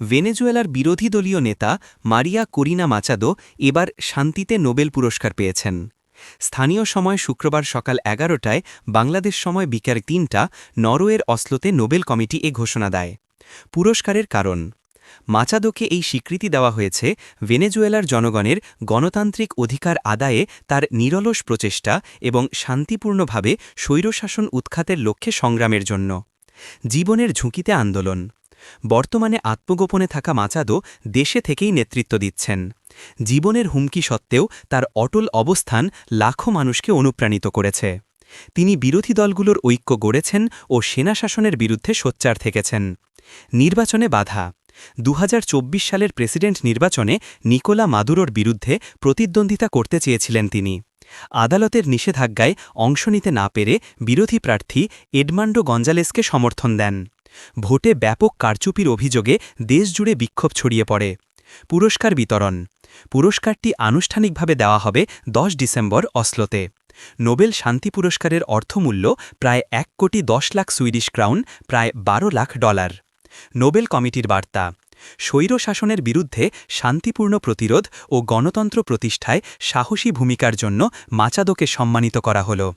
ভেনেজুয়েলার বিরোধী দলীয় নেতা মারিয়া করিনা মাচাদো এবার শান্তিতে নোবেল পুরস্কার পেয়েছেন। স্থানীয় সময় শুক্রবার সকাল এগারোটায় বাংলাদেশ সময় বিকেল তিনটা নরওয়ের অসলোতে নোবেল কমিটি এ ঘোষণা দেয়। পুরস্কারের কারণ। মাচাদোকে এই স্বীকৃতি দেওয়া হয়েছে ভেনেজুয়েলার জনগণের গণতান্ত্রিক অধিকার আদায়ে তার নিরলস প্রচেষ্টা এবং শান্তিপূর্ণভাবে স্বৈরশাসন উৎখাতের লক্ষ্যে সংগ্রামের জন্য। জীবনের ঝুঁকিতে আন্দোলন। বর্তমানে আত্মগোপনে থাকা মাচাদো দেশে থেকেই নেতৃত্ব দিচ্ছেন। জীবনের হুমকি সত্ত্বেও তার অটল অবস্থান লাখো মানুষকে অনুপ্রাণিত করেছে। তিনি বিরোধী দলগুলোর ঐক্য গড়েছেন ও সেনাশাসনের বিরুদ্ধে সোচ্চার থেকেছেন। নির্বাচনে বাধা। দু হাজার চব্বিশ সালের প্রেসিডেন্ট নির্বাচনে নিকোলা মাদুরোর বিরুদ্ধে প্রতিদ্বন্দ্বিতা করতে চেয়েছিলেন তিনি। আদালতের নিষেধাজ্ঞায় অংশ নিতে না পেরে বিরোধী প্রার্থী এডমান্ডো গঞ্জালেসকে সমর্থন দেন। ভোটে ব্যাপক কারচুপির অভিযোগে দেশজুড়ে বিক্ষোভ ছড়িয়ে পড়ে। পুরস্কার বিতরণ। পুরস্কারটি আনুষ্ঠানিকভাবে দেওয়া হবে ১০ ডিসেম্বর অসলোতে। নোবেল শান্তি পুরস্কারের অর্থমূল্য প্রায় এক কোটি দশ লাখ সুইডিশ ক্রাউন, প্রায় ১২ লাখ ডলার। নোবেল কমিটির বার্তা। স্বৈর শাসনের বিরুদ্ধে শান্তিপূর্ণ প্রতিরোধ ও গণতন্ত্র প্রতিষ্ঠায় সাহসী ভূমিকার জন্য মাচাদোকে সম্মানিত করা হল।